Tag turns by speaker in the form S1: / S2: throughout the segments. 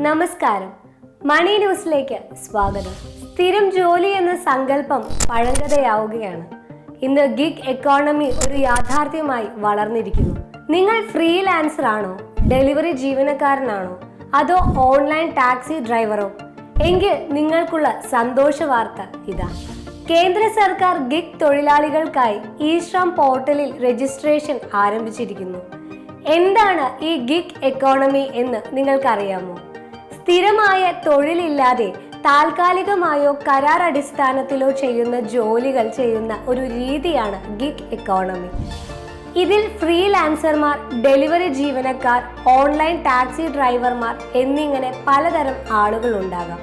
S1: നമസ്കാരം. മണി ന്യൂസിലേക്ക് സ്വാഗതം. സ്ഥിരം ജോലി എന്ന സങ്കല്പം പഴങ്കഥയാവുകയാണ്. ഇന്ന് ഗിഗ് എക്കോണമി ഒരു യാഥാർത്ഥ്യമായി വളർന്നിരിക്കുന്നു. നിങ്ങൾ ഫ്രീലാൻസർ ആണോ? ഡെലിവറി ജീവനക്കാരനാണോ? അതോ ഓൺലൈൻ ടാക്സി ഡ്രൈവറോ? എങ്കിൽ നിങ്ങൾക്കുള്ള സന്തോഷ വാർത്ത ഇതാ. കേന്ദ്ര സർക്കാർ ഗിഗ് തൊഴിലാളികൾക്കായി ഈശ്രം ശ്രം പോർട്ടലിൽ രജിസ്ട്രേഷൻ ആരംഭിച്ചിരിക്കുന്നു. എന്താണ് ഈ ഗിഗ് എക്കോണമി എന്ന് നിങ്ങൾക്കറിയാമോ? സ്ഥിരമായ തൊഴിലില്ലാതെ താൽക്കാലികമായോ കരാർ അടിസ്ഥാനത്തിലോ ചെയ്യുന്ന ജോലികൾ ചെയ്യുന്ന ഒരു രീതിയാണ് ഗിഗ് എക്കോണമി. ഇതിൽ ഫ്രീലാൻസർമാർ ഡെലിവറി ജീവനക്കാർ ഓൺലൈൻ ടാക്സി ഡ്രൈവർമാർ എന്നിങ്ങനെ പലതരം ആളുകൾ ഉണ്ടാകാം.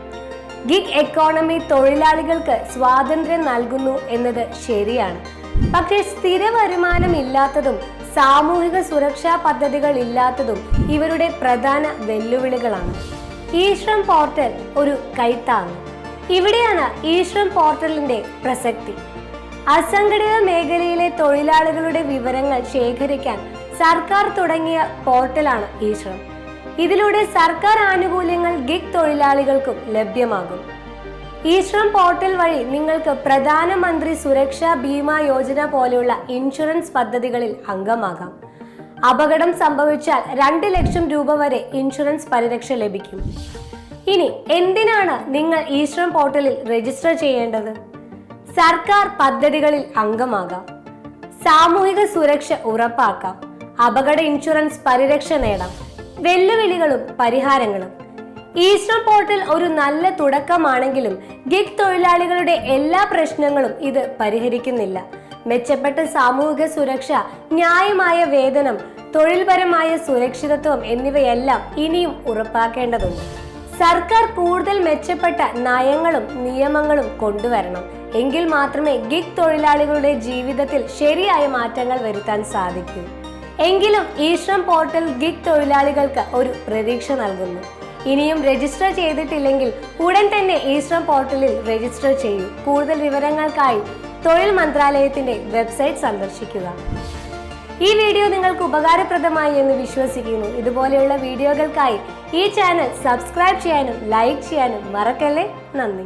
S1: ഗിഗ് എക്കോണമി തൊഴിലാളികൾക്ക് സ്വാതന്ത്ര്യം നൽകുന്നു എന്നത് ശരിയാണ്. പക്ഷേ സ്ഥിര വരുമാനം ഇല്ലാത്തതും സാമൂഹിക സുരക്ഷാ പദ്ധതികൾ ഇല്ലാത്തതും ഇവരുടെ പ്രധാന വെല്ലുവിളികളാണ്. ഈശ്രം പോർട്ടൽ ഒരു കൈത്താങ് ഇവിടെയാണ് ഈശ്വരം പോർട്ടലിന്റെ പ്രസക്തി. അസംഘടിത മേഖലയിലെ തൊഴിലാളികളുടെ വിവരങ്ങൾ ശേഖരിക്കാൻ സർക്കാർ തുടങ്ങിയ പോർട്ടലാണ് ഈശ്വരം ഇതിലൂടെ സർക്കാർ ആനുകൂല്യങ്ങൾ ഗിഗ് തൊഴിലാളികൾക്കും ലഭ്യമാകും. ഈശ്വരം പോർട്ടൽ വഴി നിങ്ങൾക്ക് പ്രധാനമന്ത്രി സുരക്ഷാ ബീമാ യോജന പോലെയുള്ള ഇൻഷുറൻസ് പദ്ധതികളിൽ അംഗമാകാം. അപകടം സംഭവിച്ചാൽ രണ്ട് ലക്ഷം രൂപ വരെ ഇൻഷുറൻസ് പരിരക്ഷ ലഭിക്കും. ഇനി എന്തിനാണ് നിങ്ങൾ ഈശ്രം പോർട്ടലിൽ രജിസ്റ്റർ ചെയ്യേണ്ടത്? സർക്കാർ പദ്ധതികളിൽ അംഗമാകാം. സാമൂഹിക സുരക്ഷ ഉറപ്പാക്കാം. അപകട ഇൻഷുറൻസ് പരിരക്ഷ നേടാം. വെല്ലുവിളികളും പരിഹാരങ്ങളും. ഈസ്റ്റർ പോർട്ടൽ ഒരു നല്ല തുടക്കമാണെങ്കിലും ഗിഗ് തൊഴിലാളികളുടെ എല്ലാ പ്രശ്നങ്ങളും ഇത് പരിഹരിക്കുന്നില്ല. മെച്ചപ്പെട്ട സാമൂഹിക സുരക്ഷ ന്യായമായ വേതനം തൊഴിൽപരമായ സുരക്ഷിതത്വം എന്നിവയെല്ലാം ഇനിയും ഉറപ്പാക്കേണ്ടതുണ്ട്. സർക്കാർ കൂടുതൽ മെച്ചപ്പെട്ട നയങ്ങളും നിയമങ്ങളും കൊണ്ടുവരണം. എങ്കിൽ മാത്രമേ ഗിഗ് തൊഴിലാളികളുടെ ജീവിതത്തിൽ ശരിയായ മാറ്റങ്ങൾ വരുത്താൻ സാധിക്കൂ. എങ്കിലും ഈശ്രം പോർട്ടൽ ഗിഗ് തൊഴിലാളികൾക്ക് ഒരു പ്രതീക്ഷ നൽകുന്നു. ഇനിയും രജിസ്റ്റർ ചെയ്തിട്ടില്ലെങ്കിൽ ഉടൻ തന്നെ ഈശ്രം പോർട്ടലിൽ രജിസ്റ്റർ ചെയ്യൂ. കൂടുതൽ വിവരങ്ങൾക്കായി തൊഴിൽ മന്ത്രാലയത്തിന്റെ വെബ്സൈറ്റ് സന്ദർശിക്കുക. ഈ വീഡിയോ നിങ്ങൾക്ക് ഉപകാരപ്രദമായി എന്ന് വിശ്വസിക്കുന്നു. ഇതുപോലെയുള്ള വീഡിയോകൾക്കായി ഈ ചാനൽ സബ്സ്ക്രൈബ് ചെയ്യാനും ലൈക്ക് ചെയ്യാനും മറക്കല്ലേ? നന്ദി.